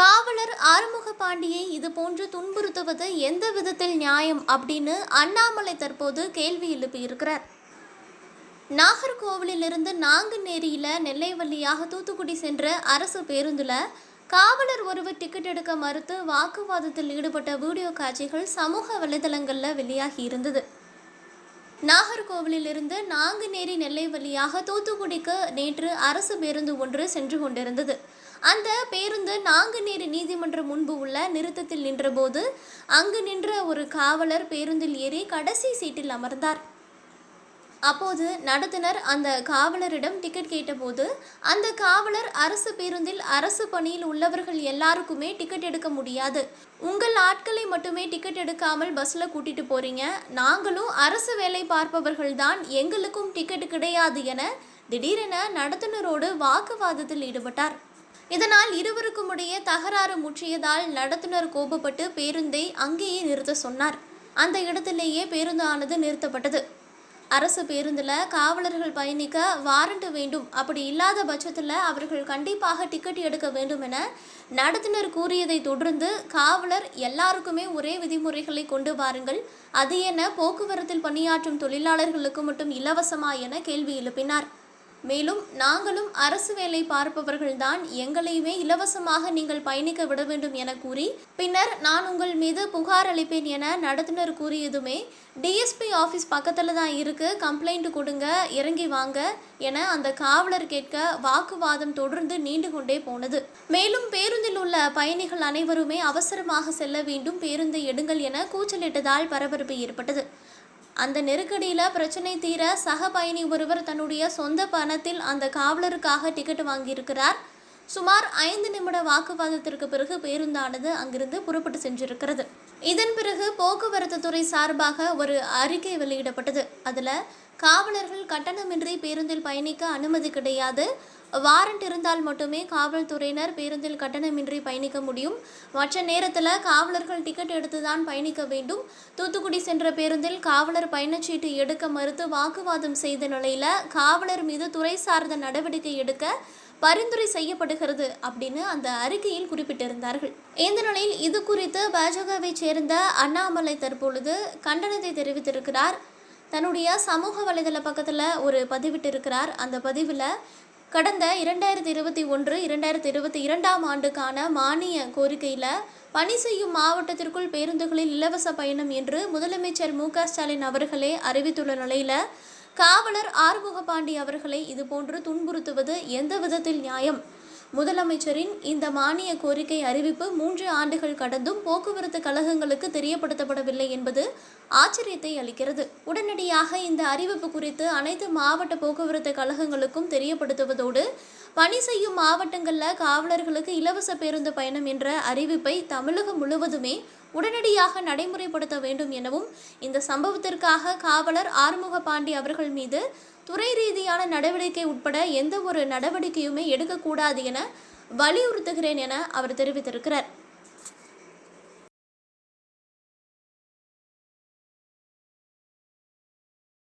காவலர் ஆறுமுக பாண்டியை இது போன்று துன்புறுத்துவது எந்த விதத்தில் நியாயம் அப்படின்னு அண்ணாமலை தற்போது கேள்வி எழுப்பியிருக்கிறார். நாகர்கோவிலிருந்து நாங்குநேரியில் நெல்லை வழியாக தூத்துக்குடி சென்ற அரசு பேருந்தில் காவலர் ஒருவர் டிக்கெட் எடுக்க மறுத்து வாக்குவாதத்தில் ஈடுபட்ட வீடியோ காட்சிகள் சமூக வலைதளங்களில் வெளியாகி இருந்தது. நாகர்கோவிலிருந்து நாங்குநேரி நெல்லை வழியாக தூத்துக்குடிக்கு நேற்று அரசு பேருந்து ஒன்று சென்று கொண்டிருந்தது. அந்த பேருந்து நாங்குநேரி நீதிமன்றம் முன்பு உள்ள நிறுத்தத்தில் நின்றபோது அங்கு நின்ற ஒரு காவலர் பேருந்தில் ஏறி கடைசி சீட்டில் அமர்ந்தார். அப்போது நடத்துனர் அந்த காவலரிடம் டிக்கெட் கேட்டபோது அந்த காவலர் அரசு பேருந்தில் அரசு பணியில் உள்ளவர்கள் எல்லாருக்குமே டிக்கெட் எடுக்க முடியாது. உங்கள் ஆட்களை மட்டுமே டிக்கெட் எடுக்காமல் பஸ்ஸில் கூட்டிகிட்டு போகிறீங்க நாங்களும் அரசு வேலை பார்ப்பவர்கள் தான் எங்களுக்கும் டிக்கெட் கிடையாது என திடீரென நடத்துனரோடு வாக்குவாதத்தில் ஈடுபட்டார். இதனால் இருவருக்கும் இடையே தகராறு முற்றியதால் நடத்துனர் கோபப்பட்டு பேருந்தை அங்கேயே நிறுத்த சொன்னார். அந்த இடத்திலேயே பேருந்தானது நிறுத்தப்பட்டது. அரசு பேருந்தில் காவலர்கள் பயணிக்க வாரண்ட் வேண்டும். அப்படி இல்லாத பட்சத்தில் அவர்கள் கண்டிப்பாக டிக்கெட் எடுக்க வேண்டும் என நடத்துனர் கூறியதை தொடர்ந்து காவலர் எல்லாருக்குமே ஒரே விதிமுறைகளை கொண்டு வாருங்கள். அது என போக்குவரத்தில் பணியாற்றும் தொழிலாளர்களுக்கு மட்டும் இலவசமா என கேள்வி எழுப்பினார். மேலும் நாங்களும் அரசு வேலை பார்ப்பவர்கள்தான். எங்களையுமே இலவசமாக நீங்கள் பயணிக்க விட வேண்டும் என கூறி பின்னர் நான் உங்கள் மீது புகார் அளிப்பேன் என நடத்துனர் கூறியதுமே டிஎஸ்பி ஆஃபீஸ் பக்கத்தில் தான் இருக்கு கம்ப்ளைண்ட் கொடுங்க இறங்கி வாங்க என அந்த காவலர் கேட்க வாக்குவாதம் தொடர்ந்து நீண்டு கொண்டே போனது. மேலும் பேருந்தில் உள்ள பயணிகள் அனைவருமே அவசரமாக செல்ல வேண்டும் பேருந்தை எடுங்கள் என கூச்சலிட்டதால் பரபரப்பு ஏற்பட்டது. அந்த நெருக்கடியில் பிரச்சனை தீர சக பயணி ஒருவர் தன்னுடைய சொந்த பணத்தில் அந்த காவலருக்காக டிக்கெட் வாங்கியிருக்கிறார். சுமார் ஐந்து நிமிட வாக்குவாதத்திற்கு பிறகு பேருந்தானது அங்கிருந்து புறப்பட்டு சென்றிருக்கிறது. இதன் பிறகு போக்குவரத்து துறை சார்பாக ஒரு அறிக்கை வெளியிடப்பட்டது. அதில் காவலர்கள் கட்டணமின்றி பேருந்தில் பயணிக்க அனுமதி கிடையாது. வாரண்ட் இருந்தால் மட்டுமே காவல்துறையினர் பேருந்தில் கட்டணமின்றி பயணிக்க முடியும். மற்ற நேரத்தில் காவலர்கள் டிக்கெட் எடுத்து தான் பயணிக்க வேண்டும். தூத்துக்குடி சென்ற பேருந்தில் காவலர் பயணச்சீட்டு எடுக்க மறுத்து வாக்குவாதம் செய்த நிலையில் காவலர் மீது துறை சார்ந்த நடவடிக்கை எடுக்க பரிந்துரை செய்யப்படுகிறது அப்படின்னு அந்த அறிக்கையில் குறிப்பிட்டிருந்தார்கள். இந்த நிலையில் இது குறித்து பாஜகவை சேர்ந்த அண்ணாமலை தற்பொழுது கண்டனத்தை தெரிவித்திருக்கிறார். தன்னுடைய சமூக வலைதள பக்கத்தில் ஒரு பதிவிட்டிருக்கிறார். அந்த பதிவில் கடந்த இரண்டாயிரத்தி இருபத்தி ஒன்று இரண்டாயிரத்தி இருபத்தி இரண்டாம் ஆண்டுக்கான மானிய கோரிக்கையில் பணி செய்யும் மாவட்டத்திற்குள் பேருந்துகளில் இலவச பயணம் என்று முதலமைச்சர் மு ஸ்டாலின் அவர்களே அறிவித்துள்ள நிலையில் காவலர் ஆறுமுகபாண்டி அவர்களை இதுபோன்று துன்புறுத்துவது எந்த விதத்தில் நியாயம்? முதலமைச்சரின் இந்த மானிய கோரிக்கை அறிவிப்பு மூன்று ஆண்டுகள் கடந்தும் போக்குவரத்து கழகங்களுக்கு தெரியப்படுத்தப்படவில்லை என்பது ஆச்சரியத்தை அளிக்கிறது. உடனடியாக இந்த அறிவிப்பு குறித்து அனைத்து மாவட்ட போக்குவரத்து கழகங்களுக்கும் தெரியப்படுத்துவதோடு பணி செய்யும் மாவட்டங்களில் காவலர்களுக்கு இலவச பேருந்து பயணம் என்ற அறிவிப்பை தமிழகம் முழுவதுமே உடனடியாக நடைமுறைப்படுத்த வேண்டும் எனவும் இந்த சம்பவத்திற்காக காவலர் ஆறுமுக பாண்டி அவர்கள் மீது துறை ரீதியான நடவடிக்கை உட்பட எந்த ஒரு நடவடிக்கையுமே எடுக்கக்கூடாது என வலியுறுத்துகிறேன் என அவர் தெரிவித்திருக்கிறார்.